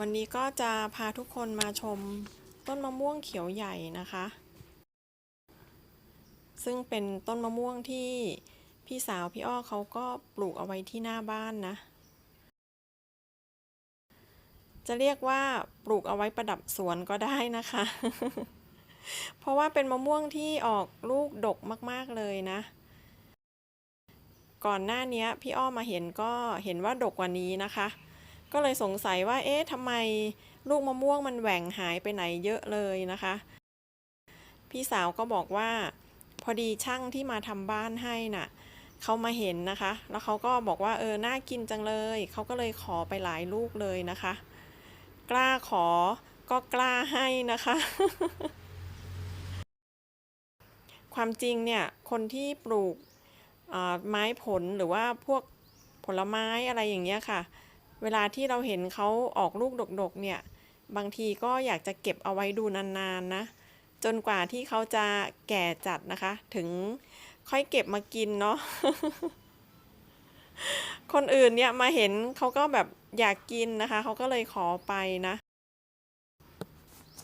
วันนี้ก็จะพาทุกคนมาชมต้นมะม่วงเขียวใหญ่นะคะ ซึ่งเป็นต้นมะม่วงที่พี่สาวพี่อ้อเขาก็ปลูกเอาไว้ที่หน้าบ้านนะ จะเรียกว่าปลูกเอาไว้ประดับสวนก็ได้นะคะ เพราะว่าเป็นมะม่วงที่ออกลูกดกมากๆเลยนะ ก่อนหน้านี้พี่อ้อมาเห็นก็เห็นว่าดกกว่านี้นะคะ ก็เลยสงสัยว่า เอ๊ะทำไมลูกมะม่วงมันแหว่งหายไปไหนเยอะเลยนะคะ พี่สาวก็บอกว่า พอดีช่างที่มาทำบ้านให้น่ะเขามาเห็นนะคะ แล้วเขาก็บอกว่าเออ น่ากินจังเลย เขาก็เลยขอไปหลายลูกเลยนะคะ กล้าขอก็กล้าให้นะคะ ความจริงเนี่ย คนที่ปลูกไม้ผลหรือว่าพวกผลไม้อะไรอย่างเงี้ยค่ะ เวลาที่เราเห็นเขาออกลูกดกๆเนี่ย บางทีก็อยากจะเก็บเอาไว้ดูนานๆนะ จนกว่าที่เขาจะแก่จัดนะคะ ถึงค่อยเก็บมากินเนาะ คนอื่นเนี่ยมาเห็นเขาก็แบบอยากกินนะคะ เขาก็เลยขอไปนะ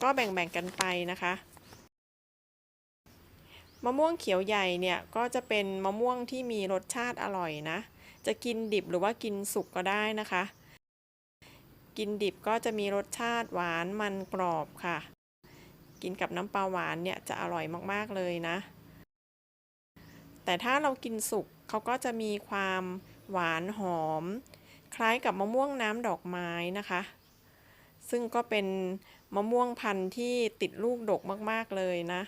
ก็แบ่งๆกันไปนะคะมะม่วงเขียวใหญ่เนี่ยก็จะเป็นมะม่วงที่มีรสชาติอร่อยนะ จะกินดิบหรือว่ากินสุกก็ได้นะคะ กินดิบก็จะมีรสชาติหวานมันกรอบค่ะ กินกับน้ำปลาหวานเนี่ยจะอร่อยมากๆเลยนะ แต่ถ้าเรากินสุกเขาก็จะมีความหวานหอม คล้ายกับมะม่วงน้ำดอกไม้นะคะ ซึ่งก็เป็นมะม่วงพันธุ์ที่ติดลูกดกมากๆเลยนะ